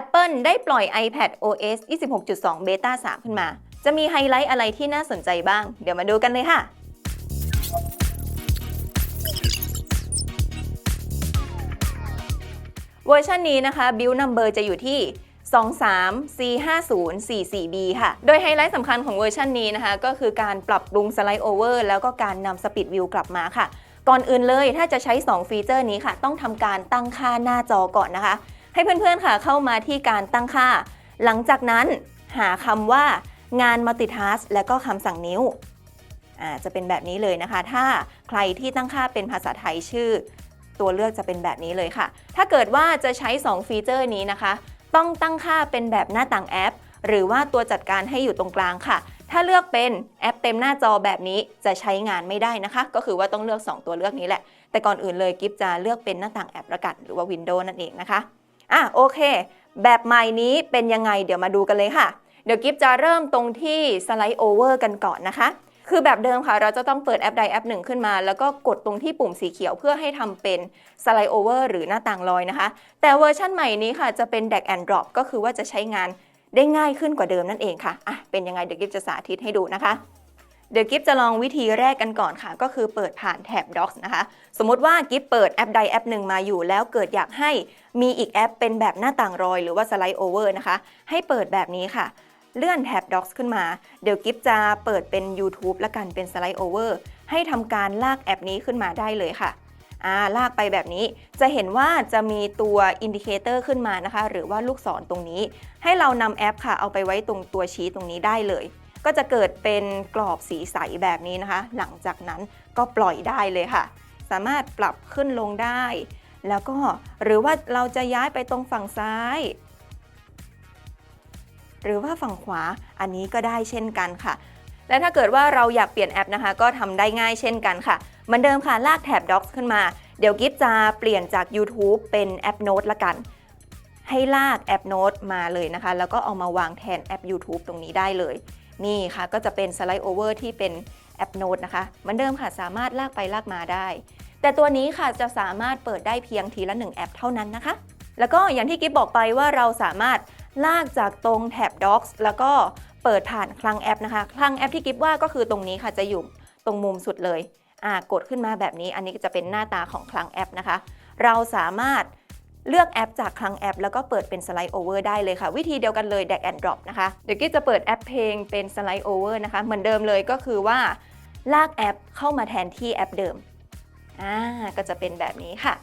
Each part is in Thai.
Apple ได้ปล่อย iPad OS 26.2 Beta 3 ขึ้นมา จะมีไฮไลท์อะไรที่น่าสนใจบ้าง เดี๋ยวมาดูกันเลยค่ะ เวอร์ชันนี้นะคะ build number จะอยู่ที่ 23C5044B ค่ะ โดยไฮไลท์สำคัญของเวอร์ชันนี้นะคะ ก็คือการปรับปรุงสไลด์โอเวอร์แล้วก็การนำสปีดวิวกลับมาค่ะ ก่อนอื่นเลยถ้าจะใช้ 2 ฟีเจอร์นี้ค่ะ ต้องทำการตั้งค่าหน้าจอก่อนนะคะ ให้เพื่อนๆค่ะเข้ามาที่การตั้งค่า หลังจากนั้นหาคำว่างาน multitask และก็คำสั่งนิ้วจะเป็นแบบนี้เลยนะคะ ถ้าใครที่ตั้งค่าเป็นภาษาไทยชื่อ ตัวเลือกจะเป็นแบบนี้เลยค่ะ ถ้าเกิดว่าจะใช้ 2 ฟีเจอร์นี้นะคะ ต้องตั้งค่าเป็นแบบหน้าต่างแอป หรือว่าตัวจัดการให้อยู่ตรงกลางค่ะ ถ้าเลือกเป็นแอปเต็มหน้าจอแบบนี้จะใช้งานไม่ได้นะคะ ก็คือว่าต้องเลือก 2 ตัวเลือกนี้แหละ แต่ก่อนอื่นเลยกิฟจะเลือกเป็นหน้าต่างแอปละกันหรือว่า Windows นั่นเองนะคะ อะโอเค แบบใหม่นี้เป็นยังไงเดี๋ยวมาดูกันเลยค่ะ เดี๋ยวกิฟจะเริ่มตรงที่สไลด์โอเวอร์กันก่อนนะคะ คือแบบเดิมค่ะ เราจะต้องเปิดแอปใดแอปหนึ่งขึ้นมา แล้วก็กดตรงที่ปุ่มสีเขียวเพื่อให้ทำเป็นสไลด์โอเวอร์หรือหน้าต่างลอยนะคะ แต่เวอร์ชั่นใหม่นี้ค่ะจะเป็น drag and drop ก็คือว่าจะใช้งานได้ง่ายขึ้นกว่าเดิมนั่นเองค่ะอะเป็นยังไงเดี๋ยวกิฟจะสาธิตให้ดูนะคะ เดี๋ยวกิฟจะลองวิธีแรกกันก่อนค่ะ ก็คือเปิดผ่านแท็บ Docs นะคะ สมมติว่ากิฟเปิดแอปใดแอปหนึ่งมาอยู่ แล้วเกิดอยากให้มีอีกแอปเป็นแบบหน้าต่างรอยหรือว่าสไลด์โอเวอร์นะคะ ให้เปิดแบบนี้ค่ะ เลื่อนแท็บ Docs ขึ้นมา เดี๋ยวกิฟจะเปิดเป็น YouTube และกันเป็นสไลด์โอเวอร์ให้ทำการลากแอปนี้ขึ้นมาได้เลยค่ะลากไปแบบนี้จะเห็นว่าจะมีตัวอินดิเคเตอร์ขึ้นมานะคะ หรือว่าลูกศรตรงนี้ ให้เรานำแอปค่ะเอาไปไว้ตรงตัวชี้ตรงนี้ได้เลย ก็จะเกิดเป็นกรอบสีใสแบบนี้นะคะ หลังจากนั้นก็ปล่อยได้เลยค่ะ สามารถปรับขึ้นลงได้ แล้วก็หรือว่าเราจะย้ายไปตรงฝั่งซ้าย หรือว่าฝั่งขวาอันนี้ก็ได้เช่นกันค่ะ และถ้าเกิดว่าเราอยากเปลี่ยนแอปนะคะ ก็ทำได้ง่ายเช่นกันค่ะเหมือนเดิมค่ะลากแท็บ Docs ขึ้นมา เดี๋ยวกิฟจะเปลี่ยนจาก YouTube เป็นแอป Note ละกัน ให้ลากแอป Note มาเลยนะคะ แล้วก็เอามาวางแทนแอป YouTube ตรงนี้ได้เลย นี่ค่ะก็จะเป็นสไลด์โอเวอร์ที่เป็นแอป Note นะคะเหมือนเดิมค่ะสามารถลากไปลากมาได้ แต่ตัวนี้ค่ะจะสามารถเปิดได้เพียงทีละ 1 แอปเท่านั้นนะคะ แล้วก็อย่างที่กิฟบอกไปว่าเราสามารถลากจากตรงแท็บ Docs แล้วก็เปิดผ่านคลังแอปนะคะ คลังแอปที่กิฟว่าก็คือตรงนี้ค่ะจะอยู่ตรงมุมสุดเลย กดขึ้นมาแบบนี้อันนี้ก็จะเป็นหน้าตาของคลังแอปนะคะ เราสามารถ เลือกแอปจากคลังแอป แล้วก็เปิดเป็นสไลด์โอเวอร์ได้เลยค่ะ วิธีเดียวกันเลย drag and drop นะคะ เดี๋ยวกิ๊จะเปิดแอปเพลงเป็นสไลด์โอเวอร์นะคะ เหมือนเดิมเลยก็คือว่า ลากแอปเข้ามาแทนที่แอปเดิม อ่า ก็จะเป็นแบบนี้ค่ะ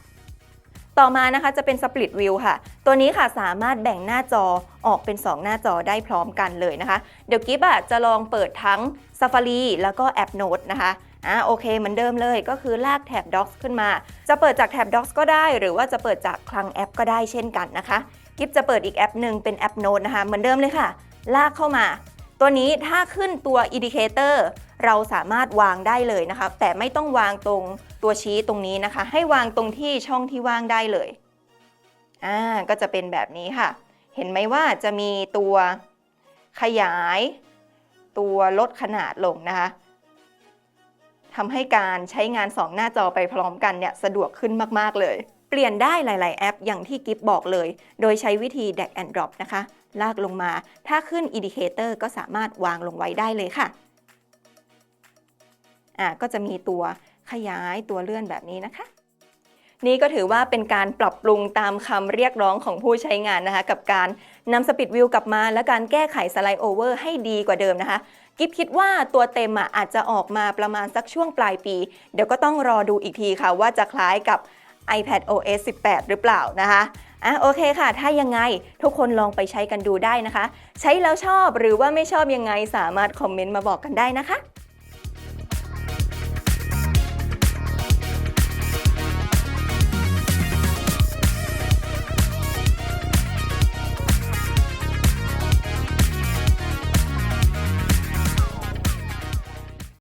ต่อมานะคะจะเป็น Split View ค่ะ ตัวนี้ค่ะสามารถแบ่งหน้าจอออกเป็น 2 หน้าจอได้พร้อมกันเลยนะคะ เดี๋ยวกิฟอะจะลองเปิดทั้ง Safari แล้วก็แอป Note นะคะ อ่าโอเคเหมือนเดิมเลยก็คือลากแท็บ Docs ขึ้นมา จะเปิดจากแท็บ Docs ก็ได้ หรือว่าจะเปิดจากคลังแอปก็ได้เช่นกันนะคะกิฟจะเปิดอีกแอปหนึ่งเป็นแอป Note นะคะ เหมือนเดิมเลยค่ะ ลากเข้ามา ตัวนี้ถ้าขึ้นตัว Indicator เราสามารถวางได้เลยนะคะ แต่ไม่ต้องวางตรงตัวชี้ตรงนี้นะคะ ให้วางตรงที่ช่องที่ว่างได้เลยอ่าก็จะเป็นแบบนี้ค่ะ เห็นไหมว่าจะมีตัวขยาย ตัวลดขนาดลงนะคะ ทำให้การใช้งาน 2 หน้าจอไปพร้อมกันเนี่ยสะดวกขึ้นมาก ๆ เลย เปลี่ยนได้หลาย ๆ แอปอย่างที่กิฟบอกเลย โดยใช้วิธี drag and drop นะคะ ลากลงมา ถ้าขึ้น indicator ก็สามารถวางลงไว้ได้เลยค่ะอ่าก็จะมีตัวขยายตัวเลื่อนแบบนี้นะคะ นี่ก็ถือว่าเป็นการปรับปรุงตามคำเรียกร้องของผู้ใช้งานนะคะ กับการนำสปีดวิวกลับมา และการแก้ไขสไลด์โอเวอร์ให้ดีกว่าเดิมนะคะ กิฟคิดว่าตัวเต็มอะอาจจะออกมาประมาณสักช่วงปลายปี เดี๋ยวก็ต้องรอดูอีกทีค่ะ ว่าจะคล้ายกับ iPad OS 18 หรือเปล่านะคะอะโอเคค่ะ ถ้ายังไงทุกคนลองไปใช้กันดูได้นะคะ ใช้แล้วชอบหรือว่าไม่ชอบยังไงสามารถคอมเมนต์มาบอกกันได้นะคะ